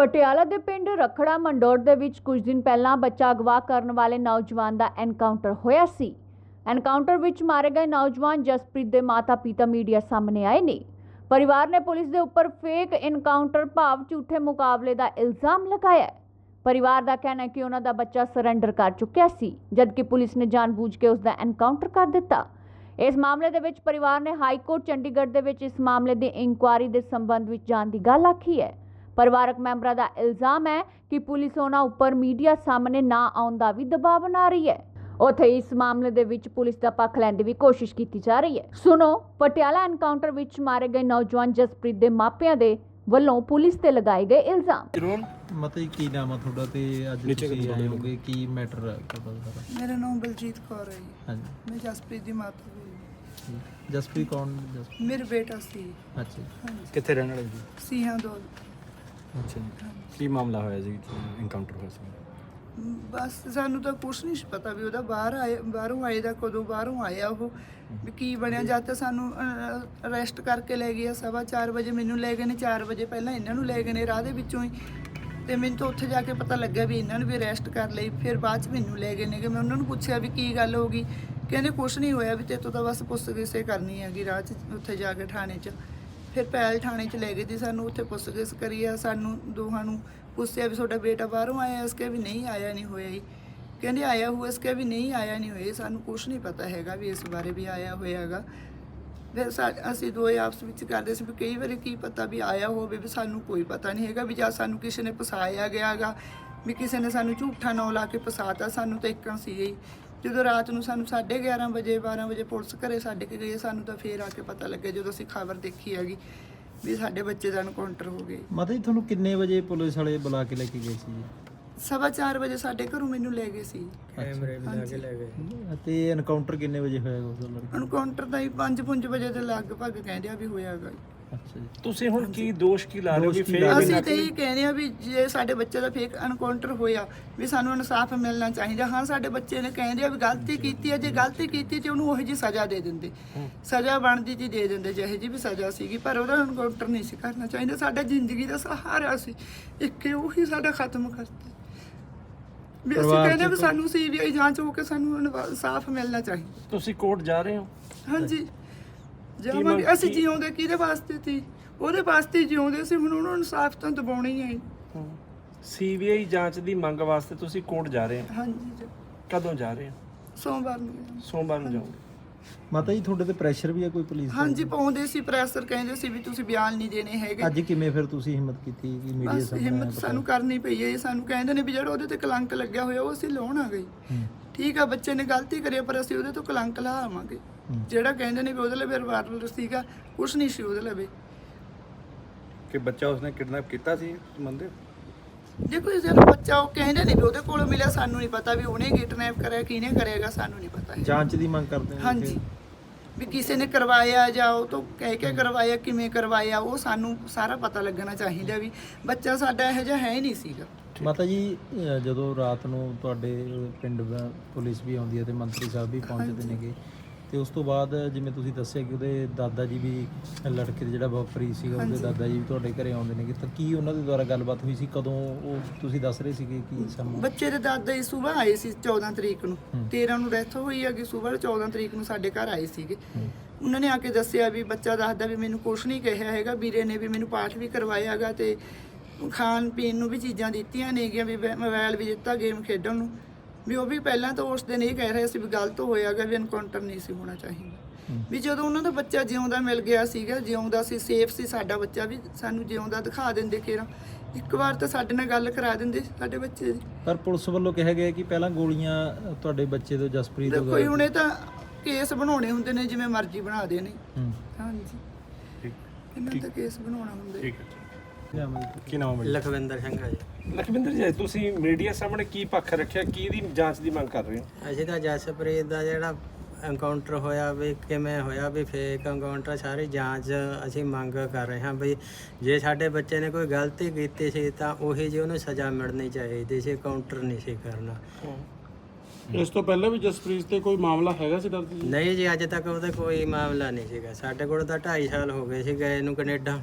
ਪਟਿਆਲਾ ਦੇ ਪਿੰਡ ਰਖੜਾ ਮੰਡੋਰ ਦੇ ਵਿੱਚ ਕੁਝ ਦਿਨ ਪਹਿਲਾਂ ਬੱਚਾ ਅਗਵਾ ਕਰਨ ਵਾਲੇ ਨੌਜਵਾਨ ਦਾ ਐਨਕਾਊਂਟਰ ਹੋਇਆ ਸੀ। ਐਨਕਾਊਂਟਰ ਵਿੱਚ ਮਾਰੇ ਗਏ ਨੌਜਵਾਨ ਜਸਪ੍ਰੀਤ ਦੇ ਮਾਤਾ-ਪਿਤਾ ਮੀਡੀਆ ਸਾਹਮਣੇ ਆਏ ਨੇ। ਪਰਿਵਾਰ ਨੇ ਪੁਲਿਸ ਦੇ ਉੱਪਰ ਫੇਕ ਐਨਕਾਊਂਟਰ ਭਾਵ ਝੂਠੇ ਮੁਕਾਬਲੇ ਦਾ ਇਲਜ਼ਾਮ ਲਗਾਇਆ ਹੈ। ਪਰਿਵਾਰ ਦਾ ਕਹਿਣਾ ਹੈ ਕਿ ਉਹਨਾਂ ਦਾ ਬੱਚਾ ਸਰੈਂਡਰ ਕਰ ਚੁੱਕਿਆ ਸੀ, ਜਦਕਿ ਪੁਲਿਸ ਨੇ ਜਾਣਬੁੱਝ ਕੇ ਉਸ ਦਾ ਐਨਕਾਊਂਟਰ ਕਰ ਦਿੱਤਾ। ਇਸ ਮਾਮਲੇ ਦੇ ਵਿੱਚ ਪਰਿਵਾਰ ਨੇ ਹਾਈ ਕੋਰਟ ਚੰਡੀਗੜ੍ਹ ਦੇ ਵਿੱਚ ਇਸ ਮਾਮਲੇ ਦੀ ਇਨਕੁਆਇਰੀ ਦੇ ਸੰਬੰਧ ਵਿੱਚ ਜਾਣ ਦੀ ਗੱਲ ਆਖੀ ਹੈ। ਪਰਿਵਾਰਕ ਮੈਂਬਰਾਂ ਦਾ ਇਲਜ਼ਾਮ ਹੈ ਕਿ ਪੁਲਿਸ ਉਹਨਾਂ ਉੱਪਰ ਮੀਡੀਆ ਸਾਹਮਣੇ ਨਾ ਆਉਣ ਦਾ ਵੀ ਦਬਾਅ ਬਣਾ ਰਹੀ ਹੈ। ਉੱਥੇ ਇਸ ਮਾਮਲੇ ਦੇ ਵਿੱਚ ਪੁਲਿਸ ਦਾ ਪੱਖ ਲੈਣ ਦੀ ਵੀ ਕੋਸ਼ਿਸ਼ ਕੀਤੀ ਜਾ ਰਹੀ ਹੈ। ਸੁਣੋ ਪਟਿਆਲਾ ਐਨਕਾਊਂਟਰ ਵਿੱਚ ਮਾਰੇ ਗਏ ਨੌਜਵਾਨ ਜਸਪ੍ਰੀਤ ਦੇ ਮਾਪਿਆਂ ਦੇ ਵੱਲੋਂ ਪੁਲਿਸ ਤੇ ਲਗਾਏ ਗਏ ਇਲਜ਼ਾਮ। ਜਰੂਰ। ਮਤਲਬ ਕੀ ਨਾਮ ਆ ਤੁਹਾਡਾ ਤੇ ਅੱਜ ਨੀਚੇ ਤੁਸੀਂ ਕਰੋ ਆਏ ਹੋਗੇ ਕੀ ਮੈਟਰ ਕਰਦਾ ਸਾਰਾ ਮੇਰਾ ਨਾਮ ਬਲਜੀਤ ਕੌਰ ਹੈ ਜੀ। ਹਾਂਜੀ। ਮੈਂ ਜਸਪ੍ਰੀਤ ਦੀ ਮਾਤਾ। ਜਸਪ੍ਰੀਤ ਕੌਣ? ਜਸ ਮੇਰੇ ਬੇਟਾ ਸੀ। ਅੱਛਾ ਕਿੱਥੇ ਰਹਿਣ ਵਾਲੇ ਜੀ ਸੀਹਾਂ ਦੋ। ਅੱਛਾ ਜੀ ਕੀ ਮਾਮਲਾ ਹੋਇਆ ਜੀ? ਐਨਕਾਊਂਟਰ ਹੋਇਆ ਸੀ? ਬਸ ਸਾਨੂੰ ਤਾਂ ਕੁਛ ਨਹੀਂ ਪਤਾ ਵੀ ਉਹਦਾ ਬਾਹਰ ਆਏ, ਬਾਹਰੋਂ ਆਏ ਦਾ ਕਦੋਂ ਬਾਹਰੋਂ ਆਇਆ ਉਹ, ਵੀ ਕੀ ਬਣਿਆ? ਜਦ ਤੱਕ ਸਾਨੂੰ ਅਰੈਸਟ ਕਰਕੇ ਲੈ ਗਏ ਸਵਾ 4 ਵਜੇ ਮੈਨੂੰ ਲੈ ਗਏ ਨੇ 4 ਵਜੇ ਪਹਿਲਾਂ ਇਹਨਾਂ ਨੂੰ ਲੈ ਗਏ ਨੇ, ਰਾਹ ਦੇ ਵਿੱਚੋਂ ਹੀ। ਤੇ ਮੈਨੂੰ ਤਾਂ ਉੱਥੇ ਜਾ ਕੇ ਪਤਾ ਲੱਗਿਆ ਵੀ ਇਹਨਾਂ ਨੂੰ ਵੀ ਅਰੈਸਟ ਕਰ ਲਈ, ਫਿਰ ਬਾਅਦ ਚ ਮੈਨੂੰ ਲੈ ਗਏ ਨੇ ਕਿ ਮੈਂ ਉਹਨਾਂ ਨੂੰ ਪੁੱਛਿਆ ਵੀ ਕੀ ਗੱਲ ਹੋ ਗਈ। ਕਹਿੰਦੇ ਕੁਛ ਨਹੀਂ ਹੋਇਆ ਵੀ ਤੇਤੋਂ ਤਾਂ ਬਸ ਪੁੱਛਗਿੱਛ ਹੀ ਕਰਨੀ ਹੈਗੀ ਰਾਹ 'ਚ, ਉੱਥੇ ਜਾ ਕੇ ਥਾਣੇ 'ਚ। ਫਿਰ ਪੈਲ ਥਾਣੇ 'ਚ ਲੈ ਗਏ ਜੀ, ਸਾਨੂੰ ਉੱਥੇ ਪੁੱਛਗਿੱਛ ਕਰੀ ਆ, ਸਾਨੂੰ ਦੋਹਾਂ ਨੂੰ ਪੁੱਛਿਆ ਵੀ ਤੁਹਾਡਾ ਬੇਟਾ ਬਾਹਰੋਂ ਆਇਆ, ਇਸ ਇਸਕੇ ਵੀ ਨਹੀਂ ਆਇਆ ਨਹੀਂ ਹੋਇਆ ਜੀ। ਕਹਿੰਦੇ ਆਇਆ ਹੋਇਆ ਇਸ ਇਸਕੇ ਵੀ ਨਹੀਂ ਆਇਆ ਨਹੀਂ ਹੋਇਆ ਸਾਨੂੰ ਕੁਛ ਨਹੀਂ ਪਤਾ ਹੈਗਾ ਵੀ ਇਸ ਬਾਰੇ ਵੀ ਆਇਆ ਹੋਇਆ ਹੈਗਾ। ਫਿਰ ਸਾ- ਅਸੀਂ ਦੋਏ ਆਪਸ ਵਿੱਚ ਕਰਦੇ ਸੀ ਵੀ ਕਈ ਵਾਰੀ ਕੀ ਪਤਾ ਵੀ ਆਇਆ ਹੋਵੇ ਵੀ ਸਾਨੂੰ ਕੋਈ ਪਤਾ ਨਹੀਂ ਹੈਗਾ ਵੀ ਜਾਂ ਸਾਨੂੰ ਕਿਸੇ ਨੇ ਫਸਾਇਆ ਗਿਆਗਾ, ਵੀ ਕਿਸੇ ਨੇ ਸਾਨੂੰ ਝੂਠਾ ਨਾਂ ਲਾ ਕੇ ਫਸਾਤਾ, ਸਾਨੂੰ ਤਾਂ ਇੱਕਾਂ ਸੀ ਹੀ ਜਦੋਂ ਰਾਤ ਨੂੰ ਸਾਨੂੰ 11:30 ਵਜੇ 12 ਵਜੇ ਪੁਲਿਸ ਘਰੇ ਛੱਡ ਕੇ ਗਈ ਸਾਨੂੰ ਤਾਂ ਫੇਰ ਆ ਕੇ ਪਤਾ ਲੱਗਿਆ ਜਦੋਂ ਅਸੀਂ ਖਬਰ ਦੇਖੀ ਹੈਗੀ ਵੀ ਸਾਡੇ ਬੱਚੇ ਦਾ ਐਨਕਾਊਂਟਰ ਹੋ ਗਿਆ। ਮਾਤਾ ਜੀ ਤੁਹਾਨੂੰ ਕਿੰਨੇ ਵਜੇ ਪੁਲਿਸ ਵਾਲੇ ਬੁਲਾ ਕੇ ਲੈ ਕੇ ਗਏ ਸੀ ਜੀ? ਸਵਾ 4 ਵਜੇ ਸਾਡੇ ਘਰੋਂ ਮੈਨੂੰ ਲੈ ਗਏ ਸੀ। ਕੈਮਰੇ ਵੀ ਲਾ ਕੇ ਲੈ ਗਏ। ਤੇ ਐਨਕਾਊਂਟਰ ਕਿੰਨੇ ਵਜੇ ਹੋਇਆ ਉਸ ਲੜਕੇ ਐਨਕਾਊਂਟਰ ਦਾ ਹੀ 5-5 ਵਜੇ ਦੇ ਲਗਭਗ ਕਹਿੰਦੇ ਆ ਵੀ ਹੋਇਆਗਾ ਅੱਛਾ ਜੀ ਤੁਸੀਂ ਹੁਣ ਕੀ ਦੋਸ਼ ਕੀ ਲਾ ਰਹੇ ਹੋ ਦੋਸ਼ ਕਿ ਕੀ ਫੇਰ ਲਾ ਰਹੇ ਅਸੀਂ ਤੇ ਇਹ ਕਹਿੰਦੇ ਆ ਵੀ ਜੇ ਸਾਡੇ ਬੱਚੇ ਦਾ ਫੇਕ ਐਨਕਾਊਂਟਰ ਹੋਇਆ ਵੀ ਸਾਨੂੰ ਇਨਸਾਫ ਮਿਲਣਾ ਚਾਹੀਦਾ। ਹਾਂ ਸਾਡੇ ਬੱਚੇ ਨੇ ਕਹਿੰਦੇ ਆ ਵੀ ਗਲਤੀ ਕੀਤੀ ਹੈ। ਜੇ ਗਲਤੀ ਕੀਤੀ ਤੇ ਉਹਨੂੰ ਉਹੋ ਜੀ ਸਜ਼ਾ ਦੇ ਦਿੰਦੇ। ਸਜ਼ਾ ਬਣਦੀ ਜੀ ਦੇ ਦਿੰਦੇ ਜਿਹੇ ਜੀ ਵੀ ਸਜ਼ਾ ਸੀਗੀ ਪਰ ਉਹਦਾ ਐਨਕਾਊਂਟਰ ਨਹੀਂ ਸੀ ਕਰਨਾ ਚਾਹੀਦਾ। ਸਾਡਾ ਜ਼ਿੰਦਗੀ ਦਾ ਸਹਾਰਾ ਸੀ। ਇੱਕ ਉਹੀ ਸਾਡਾ ਖਤਮ ਕਰਤਾ। ਵੀ ਅਸੀਂ ਪਰਿਵਾਰ ਕਹਿੰਦੇ ਵੀ ਸਾਨੂੰ ਸੀਬੀਆਈ ਜਾਂਚ ਹੋ ਕੇ ਸਾਨੂੰ ਇਨਸਾਫ ਮਿਲਣਾ ਚਾਹੀਦਾ। ਤੁਸੀਂ ਕੋਰਟ ਜਾ ਰਹੇ ਹੋ? ਹਾਂਜੀ। ਜਾਵਾਂਗੇ। ਅਸੀਂ ਕੀ- ਜਿਉਂਦੇ ਕਿਹਦੇ ਵਾਸਤੇ ਸੀ? ਉਹਦੇ ਵਾਸਤੇ ਜਿਉਂਦੇ ਸੀ ਹੁਣ ਉਹਨਾਂ ਨੂੰ ਇਨਸਾਫ ਤਾਂ ਦਿਵਾਉਣਾ ਹੀ ਹੈ। ਸੀਬੀਆਈ ਜਾਂਚ ਦੀ ਮੰਗ ਵਾਸਤੇ ਤੁਸੀਂ ਕੋਰਟ ਜਾ ਰਹੇ ਹੋ? ਹਾਂਜੀ ਜੀ। ਕਦੋਂ ਜਾ ਰਹੇ ਹੋ? ਸੋਮਵਾਰ ਨੂੰ। ਸੋਮਵਾਰ ਨੂੰ ਜਾਓਗੇ? ਮਾਤਾ ਜੀ ਤੁਹਾਡੇ ਤੇ ਪ੍ਰੈਸ਼ਰ ਵੀ ਆ ਕੋਈ ਪੁਲਿਸ ਦਾ? ਹਾਂਜੀ ਪਾਉਂਦੇ ਸੀ ਪ੍ਰੈਸਰ ਕਹਿੰਦੇ ਸੀ ਵੀ ਤੁਸੀਂ ਬਿਆਨ ਨਹੀਂ ਦੇਣੇ ਹੈਗੇ। ਅੱਜ ਕਿਵੇਂ ਫਿਰ ਤੁਸੀਂ ਹਿੰਮਤ ਕੀਤੀ ਕਿ ਮੀਡੀਆ ਬਸ ਸਾਹਮਣੇ ਹਿੰਮਤ ਆਇਆ ਸਾਨੂੰ ਕਰਨੀ ਪਈ ਹੈ ਸਾਨੂੰ ਕਹਿੰਦੇ ਨੇ ਵੀ ਜਿਹੜਾ ਉਹਦੇ ਤੇ ਕਲੰਕ ਲੱਗਿਆ ਹੋਇਆ ਉਹ ਅਸੀਂ ਲਾਉਣ ਆ ਗਏ। ਹੂੰ, ਠੀਕ ਆ ਬੱਚੇ ਨੇ ਗਲਤੀ ਕਰੀ ਆ, ਪਰ ਅਸੀਂ ਉਹਦੇ ਤੋਂ ਕਲੰਕ ਲਾਵਾਂਗੇ ਹੂੰ। ਜਿਹੜਾ ਕਹਿੰਦੇ ਨੇ ਵੀ ਉਹਦੇ ਲਈ ਰਿਵਾਲਵਰ ਸੀਗਾ ਕੁਛ ਨਹੀਂ ਸੀ ਉਹਦੇ ਲਈ ਕਿ ਬੱਚਾ ਉਸਨੇ ਕਿਡਨੈਪ ਕੀਤਾ ਸੀ ਮੰਨਦੇ ਹੋ? ਦੇਖੋ ਜਿਹੜਾ ਬੱਚਾ ਉਹ ਕਹਿੰਦੇ ਨੇ ਵੀ ਉਹਦੇ ਕੋਲੋਂ ਮਿਲਿਆ ਸਾਨੂੰ ਨਹੀਂ ਪਤਾ ਵੀ ਉਹਨੇ ਕਿਡਨੈਪ ਕਰਿਆ ਕਿਹਨੇ ਕਰੇਗਾ ਸਾਨੂੰ ਨਹੀਂ ਪਤਾ ਜਾਂਚ ਦੀ ਮੰਗ ਕਰਦੇ ਹਾਂ ਹਾਂਜੀ। ਵੀ ਕਿਸੇ ਨੇ ਕਰਵਾਇਆ ਜਾਂ ਉਹ ਤੋਂ ਕਹਿ ਕੇ ਕਰਵਾਇਆ ਕਿਵੇਂ ਕਰਵਾਇਆ ਉਹ ਸਾਨੂੰ ਸਾਰਾ ਪਤਾ ਲੱਗਣਾ ਚਾਹੀਦਾ ਵੀ ਬੱਚਾ ਸਾਡਾ ਇਹੋ ਜਿਹਾ ਹੈ ਹੀ ਨਹੀਂ ਸੀਗਾ। ਮਾਤਾ ਜੀ ਅ, ਜਦੋਂ ਰਾਤ ਨੂੰ ਤੁਹਾਡੇ ਪਿੰਡ ਪੁਲਿਸ ਵੀ ਆਉਂਦੀ ਹੈ ਤੇ ਮੰਤਰੀ ਸਾਹਿਬ ਵੀ ਪਹੁੰਚਦੇ ਨੇਗੇ ਤੇ ਉਸ ਤੋਂ ਬਾਅਦ ਜਿਵੇਂ ਤੁਸੀਂ ਦੱਸਿਆ ਕਿ ਉਹਦੇ ਦਾਦਾ ਜੀ ਵੀ ਲੜਕੇ ਦੇ ਜਿਹੜਾ ਵਾਪਰੀ ਸੀਗਾ ਉਹਦੇ। ਦਾਦਾ ਜੀ ਵੀ ਤੁਹਾਡੇ ਘਰੇ ਆਉਂਦੇ ਨੇਗੇ। ਤਾਂ ਕੀ ਉਹਨਾਂ ਦੇ ਦੁਆਰਾ ਗੱਲਬਾਤ ਹੋਈ ਸੀ? ਕਦੋਂ ਉਹ ਤੁਸੀਂ ਦੱਸ ਰਹੇ ਸੀਗੇ ਕਿ ਬੱਚੇ ਦੇ ਦਾਦਾ ਜੀ ਸਵੇਰ ਆਏ ਸੀ 14 ਤਰੀਕ ਨੂੰ। ਹੂੰ। 13 ਨੂੰ ਡੈਥ ਹੋਈ ਹੈਗੀ ਸਵੇਰ 14 ਤਰੀਕ ਨੂੰ ਸਾਡੇ ਘਰ ਆਏ ਸੀਗੇ। ਉਹਨਾਂ ਨੇ ਆ ਕੇ ਦੱਸਿਆ ਵੀ ਬੱਚਾ ਦੱਸਦਾ ਵੀ ਮੈਨੂੰ ਕੁਛ ਨਹੀਂ ਕਿਹਾ ਹੈਗਾ। ਵੀਰੇ ਨੇ ਵੀ ਮੈਨੂੰ ਪਾਠ ਵੀ ਕਰਵਾਇਆ ਹੈਗਾ ਤੇ ਖਾਣ ਪੀਣ ਨੂੰ ਵੀ ਚੀਜ਼ਾਂ ਦਿੱਤੀਆਂ ਨੇਗੀਆਂ ਵੈ- ਮੋਬਾਈਲ ਵੀ ਦਿੱਤਾ ਗੇਮ ਖੇਡਣ ਨੂੰ। ਵੀ ਉਹ ਵੀ ਪਹਿਲਾਂ ਤਾਂ ਉਸ ਦਿਨ ਇਹ ਕਹਿ ਰਹੇ ਸੀ ਵੀ ਗਲਤ ਹੋਇਆਗਾ ਵੀ ਐਨਕਾਊਂਟਰ ਨਹੀਂ ਸੀ ਹੋਣਾ ਚਾਹੀਦਾ। ਵੀ ਜਦੋਂ ਉਹਨਾਂ ਦਾ ਬੱਚਾ ਜਿਉਂਦਾ ਮਿਲ ਗਿਆ ਸੀਗਾ ਜਿਉਂਦਾ ਸੀ ਸੇਫ ਸੀ ਸਾਡਾ ਬੱਚਾ ਵੀ ਸਾਨੂੰ ਜਿਉਂਦਾ ਦਿਖਾ ਦਿੰਦੇ ਕੇਰਾ ਇੱਕ ਵਾਰ ਤਾਂ ਸਾਡੇ ਨਾਲ ਗੱਲ ਕਰਾ ਦਿੰਦੇ ਸਾਡੇ ਬੱਚੇ ਦੀ। ਪਰ ਪੁਲਿਸ ਵੱਲੋਂ ਕਿਹਾ ਗਿਆ ਕਿ ਪਹਿਲਾਂ ਗੋਲੀਆਂ ਤੁਹਾਡੇ ਬੱਚੇ ਤੋਂ ਜਸਪ੍ਰੀਤ ਤੋਂ ਦੇਖੋ ਜੀ, ਹੁਣ ਇਹ ਤਾਂ ਕੇਸ ਬਣਾਉਣੇ ਹੁੰਦੇ ਨੇ ਜਿਵੇਂ ਮਰਜ਼ੀ ਬਣਾ ਦੇ ਨੇ ਹਾਂਜੀ। ਠੀਕ। ਇਹਨਾਂ ਦਾ ਕੇਸ ਬਣਾਉਣਾ ਹੁੰਦਾ। ਠੀਕ ਹੈ। ਕੀ ਨਾਮ ਹੈ ਲਖਵਿੰਦਰ ਸਿੰਘ ਜੀ। ਲਖਵਿੰਦਰ ਜੀ ਤੁਸੀਂ ਮੀਡੀਆ ਸਾਹਮਣੇ ਕੀ ਪੱਖ ਰੱਖਿਆ? ਕੀ ਦੀ ਜਾਂਚ ਦੀ ਮੰਗ ਕਰ ਰਹੇ ਹੋ? ਅਸੀਂ ਤਾਂ ਜਸਪ੍ਰੀਤ ਦਾ ਜਿਹੜਾ ਐਨਕਾਊਂਟਰ ਹੋਇਆ ਵੀ ਕਿਵੇਂ ਹੋਇਆ ਵੀ ਫੇਕ ਐਨਕਾਊਂਟਰ ਸਾਰੀ ਜਾਂਚ ਅਸੀਂ ਮੰਗ ਕਰ ਰਹੇ ਹਾਂ ਵੀ ਜੇ ਸਾਡੇ ਬੱਚੇ ਨੇ ਕੋਈ ਗਲਤੀ ਕੀਤੀ ਸੀ ਤਾਂ ਉਹੀ ਜੀ ਉਹਨੂੰ ਸਜ਼ਾ ਮਿਲਣੀ ਚਾਹੀਦੀ ਸੀ ਕਾਊਂਟਰ ਨਹੀਂ ਸੀ ਕਰਨਾ। ਇਸ ਤੋਂ ਪਹਿਲਾਂ ਵੀ ਜਸਪ੍ਰੀਤ ਤੇ ਕੋਈ ਮਾਮਲਾ ਹੈਗਾ ਸੀ ਦਰਜ ਜੀ? ਨਹੀਂ ਜੀ ਅੱਜ ਤੱਕ ਉਹਦਾ ਕੋਈ ਮਾਮਲਾ ਨਹੀਂ ਸੀਗਾ। ਸਾਡੇ ਕੋਲ ਤਾਂ 2.5 ਸਾਲ ਹੋ ਗਏ ਸੀ ਗਏ ਨੂੰ ਕੈਨੇਡਾ।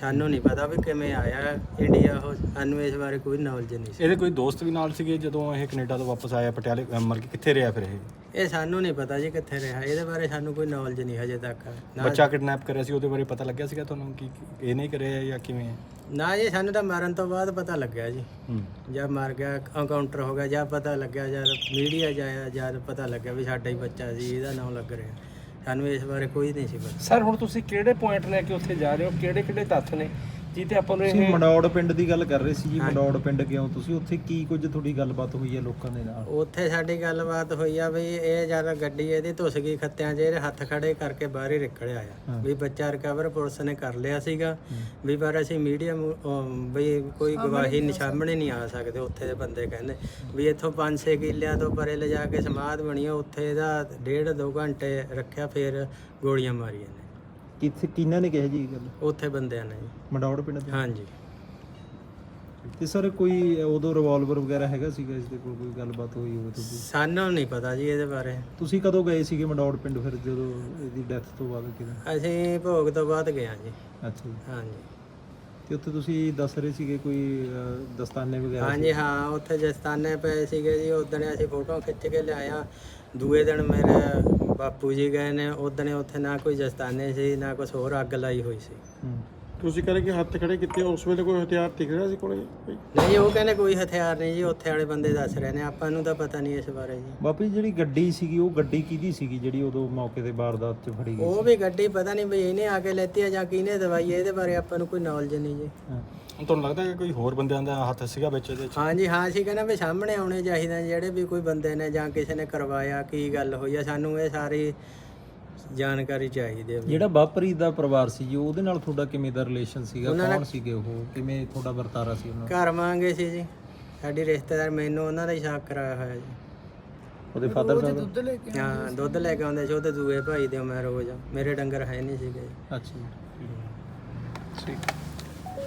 ਸਾਨੂੰ ਨਹੀਂ ਪਤਾ ਵੀ ਕਿਵੇਂ ਆਇਆ ਇੰਡੀਆ ਉਹ। ਸਾਨੂੰ ਇਸ ਬਾਰੇ ਕੋਈ ਨੌਲੇਜ ਨਹੀਂ ਸੀ। ਇਹਦੇ ਕੋਈ ਦੋਸਤ ਵੀ ਨਾਲ ਸੀਗੇ ਜਦੋਂ ਇਹ ਕੈਨੇਡਾ ਤੋਂ ਵਾਪਸ ਆਇਆ ਪਟਿਆਲੇ ਅਹ ਮਤਲਬ ਕਿ ਕਿੱਥੇ ਰਿਹਾ ਫਿਰ ਇਹ? ਇਹ ਸਾਨੂੰ ਨਹੀਂ ਪਤਾ ਜੀ ਕਿੱਥੇ ਰਿਹਾ। ਇਹਦੇ ਬਾਰੇ ਸਾਨੂੰ ਕੋਈ ਨੌਲੇਜ ਨਹੀਂ ਹਜੇ ਤੱਕ। ਨਾ- ਬੱਚਾ ਕਿਡਨੈਪ ਕਰਿਆ ਸੀ ਉਹਦੇ ਬਾਰੇ ਪਤਾ ਲੱਗਿਆ ਸੀਗਾ ਤੁਹਾਨੂੰ ਕਿ ਕਿ ਇਹ ਨਹੀਂ ਕਰਿਆ ਜਾਂ ਕਿਵੇਂ? ਹੈ ਨਾ ਜੀ ਸਾਨੂੰ ਤਾਂ ਮਰਨ ਤੋਂ ਬਾਅਦ ਪਤਾ ਲੱਗਿਆ ਜੀ। ਹੂੰ। ਜਦ ਮਰ ਗਿਆ ਐਨਕਾਊਂਟਰ ਹੋ ਗਿਆ ਜਦ ਪਤਾ ਲੱਗਿਆ ਜਦ ਮੀਡੀਆ ਜਾਇਆ ਜਦ ਪਤਾ ਲੱਗਿਆ ਵੀ ਸਾਡਾ ਹੀ ਬੱਚਾ ਸੀ ਇਹਦਾ ਨਾਮ ਲੱਗ ਰਿਹਾ। ਸਾਨੂੰ ਇਸ ਬਾਰੇ ਕੋਈ ਨਹੀਂ ਸੀ ਪਤਾ। ਸਰ ਹੁਣ ਤੁਸੀਂ ਕਿਹੜੇ ਪੁਆਇੰਟ ਲੈ ਕੇ ਉੱਥੇ ਜਾ ਰਹੇ ਹੋ? ਕਿਹੜੇ ਕਿਹੜੇ ਤੱਥ ਨੇ? ਜਿੱਤੇ ਆਪਾਂ ਨੂੰ ਤੁਸੀਂ ਇਹ ਮੰਡੌੜ ਪਿੰਡ ਦੀ ਗੱਲ ਕਰ ਰਹੇ ਸੀ ਜੀ ਮੰਡੌੜ ਪਿੰਡ ਕਿਉਂ? ਤੁਸੀਂ ਉੱਥੇ ਕੀ ਕੁਝ ਤੁਹਾਡੀ ਗੱਲਬਾਤ ਹੋਈ ਹੈ ਲੋਕਾਂ ਦੇ ਨਾਲ? ਉੱਥੇ ਸਾਡੀ ਗੱਲਬਾਤ ਹੋਈ ਆ ਵੀ ਇਹ ਜਦ ਗੱਡੀ ਇਹਦੀ ਧੁੱਸ ਗਈ ਖੱਤਿਆਂ 'ਚ ਇਹਦੇ ਹੱਥ ਖੜੇ ਕਰਕੇ ਬਾਹਰ ਹੀ ਨਿਕਲਿਆ ਆ। ਵੀ ਬੱਚਾ ਰਿਕਵਰ ਪੁਲਿਸ ਨੇ ਕਰ ਲਿਆ ਸੀਗਾ। ਵੀ ਪਰ ਅਸੀਂ ਮੀਡੀਆ ਵੀ ਕੋਈ ਗਵਾਹੀ ਨੀ ਸਾਹਮਣੇ ਨਹੀਂ ਆ ਸਕਦੇ ਉੱਥੇ ਦੇ ਬੰਦੇ ਕਹਿੰਦੇ। ਵੀ ਇੱਥੋਂ 5-6 ਕਿੱਲਿਆਂ ਤੋਂ ਪਰੇ ਲਿਜਾ ਕੇ ਸਮਾਧ ਬਣੀ ਆ, ਉੱਥੇ ਇਹਦਾ ਡੇਢ ਦੋ ਘੰਟੇ ਰੱਖਿਆ ਫਿਰ ਗੋਲੀਆਂ ਮਾਰੀਆਂ ਨੇ ਕਿੱਥੇ ਕਿਹਨਾਂ ਨੇ ਕਿਹਾ ਜੀ ਇਹ ਗੱਲ? ਉੱਥੇ ਬੰਦਿਆਂ ਨੇ ਜੀ। ਮੰਡੌੜ ਪਿੰਡ ਦੇ? ਹਾਂਜੀ। ਤੇ ਸਰ ਕੋਈ ਉਦੋਂ ਰਿਵਾਲਵਰ ਵਗੈਰਾ ਹੈਗਾ ਸੀਗਾ ਇਸ ਦੇ ਕੋਲ ਕੋਈ ਗੱਲਬਾਤ ਹੋਈ ਹੋਵੇ ਤੁਸੀਂ ਸਾਨੂੰ ਨਹੀਂ ਪਤਾ ਜੀ ਇਹਦੇ ਬਾਰੇ। ਤੁਸੀਂ ਕਦੋਂ ਗਏ ਸੀਗੇ ਮੰਡੌੜ ਪਿੰਡ ਫਿਰ ਜਦੋਂ ਇਹਦੀ ਡੈਥ ਤੋਂ ਬਾਅਦ ਕਿਦੋਂ ਅਸੀਂ ਭੋਗ ਤੋਂ ਬਾਅਦ ਗਏ ਹਾਂ ਜੀ। ਅੱਛਾ ਜੀ। ਹਾਂਜੀ। ਤੇ ਉੱਥੇ ਤੁਸੀਂ ਦੱਸ ਰਹੇ ਸੀਗੇ ਕੋਈ ਅਹ, ਦਸਤਾਨੇ ਵਗੈਰਾ ਹਾਂਜੀ ਹਾਂ ਉੱਥੇ ਜਸਤਾਨੇ ਪਏ ਸੀਗੇ ਜੀ। ਉਦਣ ਅਸੀਂ ਫੋਟੋ ਖਿੱਚ ਕੇ ਲਿਆਇਆ। ਦੂਏ ਦਿਨ ਮੇਰੇ ਬਾਪੂ ਜੀ ਗਏ ਨੇ। ਉਦਣ ਉੱਥੇ ਨਾ ਕੋਈ ਜਸਤਾਨੇ ਸੀ ਨਾ ਕੁਝ ਹੋਰ ਅੱਗ ਲਾਈ ਹੋਈ ਸੀ। ਹੂੰ। ਤੁਸੀਂ ਕਹਿੰਦੇ ਕਿ ਹੱਥ ਖੜੇ ਕੀਤੇ ਉਸ ਵੇਲੇ ਕੋਈ ਹਥਿਆਰ ਦਿਖ ਰਿਹਾ ਸੀ ਕੋਲੇ ਕੋਈ? ਨਹੀਂ ਉਹ ਕਹਿੰਦੇ ਕੋਈ ਹਥਿਆਰ ਨਹੀਂ ਜੀ ਉੱਥੇ ਵਾਲੇ ਬੰਦੇ ਦੱਸ ਰਹੇ ਨੇ ਆਪਾਂ ਨੂੰ ਤਾਂ ਪਤਾ ਨਹੀਂ ਇਸ ਬਾਰੇ ਜੀ ਬਾਪੂ ਜੀ ਜਿਹੜੀ ਗੱਡੀ ਸੀਗੀ ਉਹ ਗੱਡੀ ਕਿਹਦੀ ਸੀਗੀ ਜਿਹੜੀ ਉਦੋਂ ਮੌਕੇ ਤੇ ਵਾਰਦਾਤ 'ਚ ਫੜੀ ਗਈ ਉਹ ਵੀ ਗੱਡੀ ਪਤਾ ਨਹੀਂ ਵੀ ਇਹਨੇ ਆ ਕੇ ਲੈਤੀ ਆ ਜਾਂ ਕਿਹਨੇ ਦਵਾਈ ਹੈ, ਇਹਦੇ ਬਾਰੇ ਆਪਾਂ ਨੂੰ ਕੋਈ ਨੌਲੇਜ ਨਹੀਂ ਜੀ ਹਾਂ। ਤੁਹਾਨੂੰ ਲੱਗਦਾ ਕਿ ਕੋਈ ਹੋਰ ਬੰਦਿਆਂ ਦਾ ਹੱਥ ਸੀਗਾ ਵਿੱਚ ਇਹਦੇ 'ਚ ਹਾਂਜੀ ਹਾਂ ਅਸੀਂ ਕਹਿੰਦੇ ਵੀ ਸਾਹਮਣੇ ਆਉਣੇ ਚਾਹੀਦੇ ਨੇ ਜਿਹੜੇ ਵੀ ਕੋਈ ਬੰਦੇ ਨੇ ਜਾਂ ਕਿਸੇ ਨੇ ਕਰਵਾਇਆ ਕੀ ਗੱਲ ਹੋਈ ਆ ਸਾਨੂੰ ਇਹ ਸਾਰੀ ਜਾਣਕਾਰੀ ਚਾਹੀਦੀ ਹੈ। ਜਿਹੜਾ ਬਾਪਰੀਤ ਦਾ ਪਰਿਵਾਰ ਸੀ ਜੀ ਉਹਦੇ ਨਾਲ ਤੁਹਾਡਾ ਕਿਵੇਂ ਦਾ ਰਿਲੇਸ਼ਨ ਸੀਗਾ? ਕੌਣ ਸੀਗੇ ਉਹ? ਕਿਵੇਂ ਤੁਹਾਡਾ ਵਰਤਾਰਾ ਸੀ ਉਹਨਾਂ ਨਾਲ? ਘਰ ਮੰਗੇ ਸੀ ਜੀ। ਸਾਡੀ ਰਿਸ਼ਤੇਦਾਰ ਮੈਨੂੰ ਉਹਨਾਂ ਦਾ ਹੀ ਸ਼ੱਕ ਕਰਾਇਆ ਹੋਇਆ ਜੀ। ਉਹਦੇ ਫਾਦਰ ਸਾਹਿਬ? ਦੁੱਧ ਲੈ ਕੇ ਹਾਂ ਦੁੱਧ ਲੈ ਕੇ ਆਉਂਦੇ ਸੀ ਉਹਦੇ ਦੂਏ ਭਾਈ ਦੇ ਮੈਂ ਰੋਜ਼। ਮੇਰੇ ਡੰਗਰ ਹੈ ਨਹੀਂ ਸੀਗੇ। ਅੱਛਾ ਜੀ। ਠੀਕ।